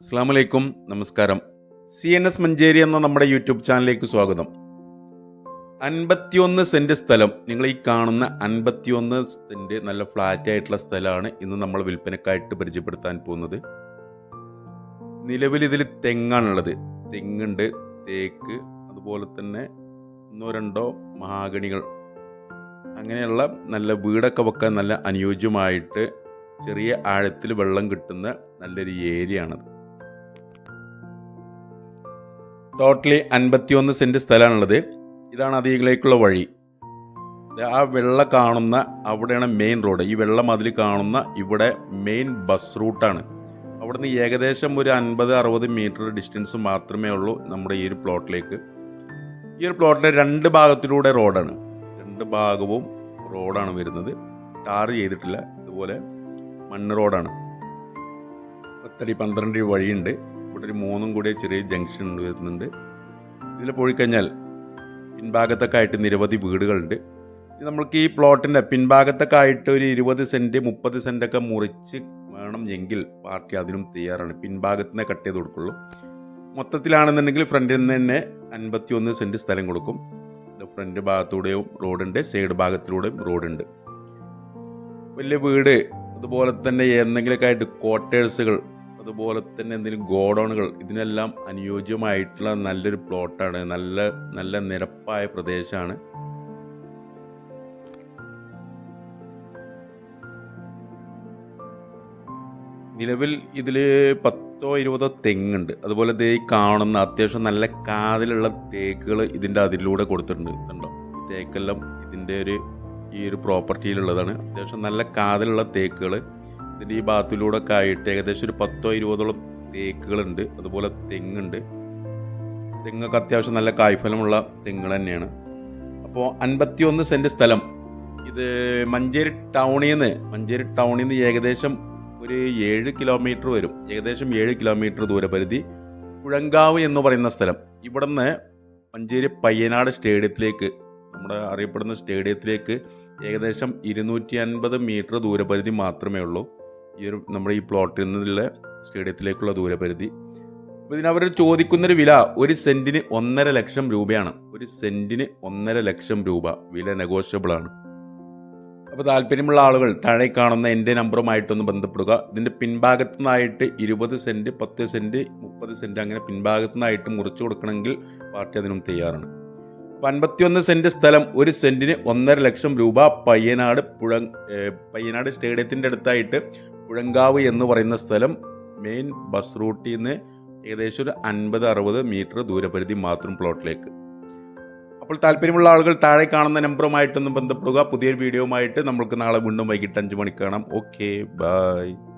അസ്സാം വലൈക്കും നമസ്കാരം. സി എൻ എസ് മഞ്ചേരി എന്ന നമ്മുടെ യൂട്യൂബ് ചാനലിലേക്ക് സ്വാഗതം. അൻപത്തിയൊന്ന് സെന്റ് സ്ഥലം നിങ്ങൾ ഈ കാണുന്ന അൻപത്തിയൊന്ന് സെന്റ് നല്ല ഫ്ലാറ്റ് ആയിട്ടുള്ള സ്ഥലമാണ് ഇന്ന് നമ്മൾ വിൽപ്പനക്കായിട്ട് പരിചയപ്പെടുത്താൻ പോകുന്നത്. നിലവിൽ ഇതിൽ തെങ്ങാണുള്ളത്. തെങ്ങുണ്ട് തേക്ക് അതുപോലെ തന്നെ ഒന്നോ രണ്ടോ മഹാഗണികൾ അങ്ങനെയുള്ള നല്ല വീടൊക്കെ വെക്കാൻ നല്ല അനുയോജ്യമായിട്ട് ചെറിയ ആഴത്തിൽ വെള്ളം കിട്ടുന്ന നല്ലൊരു ഏരിയ ആണത് ടോട്ടലി അൻപത്തിയൊന്ന് സെന്റ് സ്ഥലമാണുള്ളത്. ഇതാണ് അതിലേക്കുള്ള വഴി. ആ വെള്ള കാണുന്ന അവിടെയാണ് മെയിൻ റോഡ് ഈ വെള്ള മതിൽ കാണുന്ന ഇവിടെ മെയിൻ ബസ് റൂട്ടാണ് അവിടുന്ന് ഏകദേശം ഒരു അൻപത് അറുപത് മീറ്റർ ഡിസ്റ്റൻസ് മാത്രമേ ഉള്ളൂ നമ്മുടെ ഈ ഒരു പ്ലോട്ടിലേക്ക് ഈ ഒരു പ്ലോട്ടിലെ രണ്ട് ഭാഗത്തിലൂടെ റോഡാണ് രണ്ട് ഭാഗവും റോഡാണ് വരുന്നത്. ടാർ ചെയ്തിട്ടില്ല. ഇതുപോലെ മണ്ണ് റോഡാണ് പത്തടി പന്ത്രണ്ട് വഴിയുണ്ട്. ഇവിടെ ഒരു മൂന്നും കൂടി ചെറിയ ജംഗ്ഷൻ വരുന്നുണ്ട്. ഇതിൽ പോയി കഴിഞ്ഞാൽ പിൻഭാഗത്തൊക്കെ ആയിട്ട് നിരവധി വീടുകളുണ്ട്. നമ്മൾക്ക് ഈ പ്ലോട്ടിന്റെ പിൻഭാഗത്തൊക്കെ ആയിട്ട് ഒരു ഇരുപത് സെന്റ് മുപ്പത് സെന്റൊക്കെ മുറിച്ച് വേണം എങ്കിൽ പാർട്ടി അതിനും തയ്യാറാണ്. പിൻഭാഗത്ത് നിന്ന് കട്ട് ചെയ്ത് കൊടുക്കുള്ളൂ. മൊത്തത്തിലാണെന്നുണ്ടെങ്കിൽ ഫ്രണ്ടിൽ നിന്ന് തന്നെ അൻപത്തി ഒന്ന് സെന്റ് സ്ഥലം കൊടുക്കും. ഫ്രണ്ട് ഭാഗത്തൂടെയും റോഡുണ്ട് സൈഡ് ഭാഗത്തിലൂടെയും റോഡുണ്ട്. വലിയ വീട് അതുപോലെ തന്നെ എന്തെങ്കിലുമൊക്കെ ആയിട്ട് ക്വാർട്ടേഴ്സുകൾ അതുപോലെ തന്നെ എന്തെങ്കിലും ഗോഡൗണുകൾ ഇതിനെല്ലാം അനുയോജ്യമായിട്ടുള്ള നല്ലൊരു പ്ലോട്ടാണ്. നല്ല നല്ല നിരപ്പായ പ്രദേശമാണ്. നിലവിൽ ഇതിൽ പത്തോ ഇരുപതോ തെങ്ങുണ്ട്. അതുപോലെ ദേ കാണുന്ന അത്യാവശ്യം നല്ല കാതിലുള്ള തേക്കുകൾ ഇതിന്റെ അതിലൂടെ കൊടുത്തിട്ടുണ്ട് കണ്ടോ? തേക്കെല്ലാം ഇതിന്റെ ഒരു ഈ ഒരു പ്രോപ്പർട്ടിയിലുള്ളതാണ് അത്യാവശ്യം നല്ല കാതിലുള്ള തേക്കുകൾ ഇതിന്റെ ഈ ഭാഗത്തിലൂടെ ഒക്കെ ആയിട്ട് ഏകദേശം ഒരു പത്തോ ഇരുപതോളം തേക്കുകളുണ്ട്. അതുപോലെ തെങ്ങുണ്ട്. തെങ്ങൊക്കെ അത്യാവശ്യം നല്ല കായ്ഫലമുള്ള തെങ്ങുകൾ തന്നെയാണ്. അപ്പോൾ അൻപത്തിയൊന്ന് സെന്റ് സ്ഥലം. ഇത് മഞ്ചേരി ടൗണിൽ നിന്ന് മഞ്ചേരി ടൗണിൽ നിന്ന് ഏകദേശം ഒരു ഏഴ് കിലോമീറ്റർ വരും. ഏകദേശം ഏഴ് കിലോമീറ്റർ ദൂരപരിധി. പുഴങ്കാവ് എന്ന് പറയുന്ന സ്ഥലം. ഇവിടുന്ന് മഞ്ചേരി പയ്യനാട് സ്റ്റേഡിയത്തിലേക്ക് നമ്മുടെ അറിയപ്പെടുന്ന സ്റ്റേഡിയത്തിലേക്ക് ഏകദേശം ഇരുന്നൂറ്റി അൻപത് മീറ്റർ ദൂരപരിധി മാത്രമേ ഉള്ളൂ. ഈ ഒരു നമ്മുടെ ഈ പ്ലോട്ടിൽ നിന്നുള്ള സ്റ്റേഡിയത്തിലേക്കുള്ള ദൂരപരിധി. അപ്പോൾ ഇതിനവർ ചോദിക്കുന്നൊരു വില ഒരു സെന്റിന് ഒന്നര ലക്ഷം രൂപയാണ്. ഒരു സെന്റിന് ഒന്നര ലക്ഷം രൂപ. വില നെഗോഷ്യബിളാണ് അപ്പോൾ താല്പര്യമുള്ള ആളുകൾ താഴെ കാണുന്ന എന്റെ നമ്പറുമായിട്ടൊന്ന് ബന്ധപ്പെടുക. ഇതിന്റെ പിൻഭാഗത്തു നിന്നായിട്ട് ഇരുപത് സെന്റ് പത്ത് സെന്റ് മുപ്പത് സെന്റ് അങ്ങനെ പിൻഭാഗത്തു നിന്നായിട്ട് മുറിച്ചു കൊടുക്കണമെങ്കിൽ പാർട്ടി അതിനും തയ്യാറാണ്. അപ്പോൾ അൻപത്തിയൊന്ന് സെന്റ് സ്ഥലം ഒരു സെന്റിന് ഒന്നര ലക്ഷം രൂപ പയ്യനാട് പുഴ പയ്യനാട് സ്റ്റേഡിയത്തിന്റെ അടുത്തായിട്ട് പുഴങ്കാവ് എന്ന് പറയുന്ന സ്ഥലം മെയിൻ ബസ് റൂട്ടിൽ നിന്ന് ഏകദേശം ഒരു അൻപത് അറുപത് മീറ്റർ ദൂരപരിധി മാത്രം പ്ലോട്ടിലേക്ക് അപ്പോൾ താല്പര്യമുള്ള ആളുകൾ താഴെ കാണുന്ന നമ്പറുമായിട്ടൊന്ന് ബന്ധപ്പെടുക. പുതിയൊരു വീഡിയോയുമായിട്ട് നമ്മൾക്ക് നാളെ വീണ്ടും വൈകിട്ട് അഞ്ച് മണിക്ക് കാണാം. Okay bye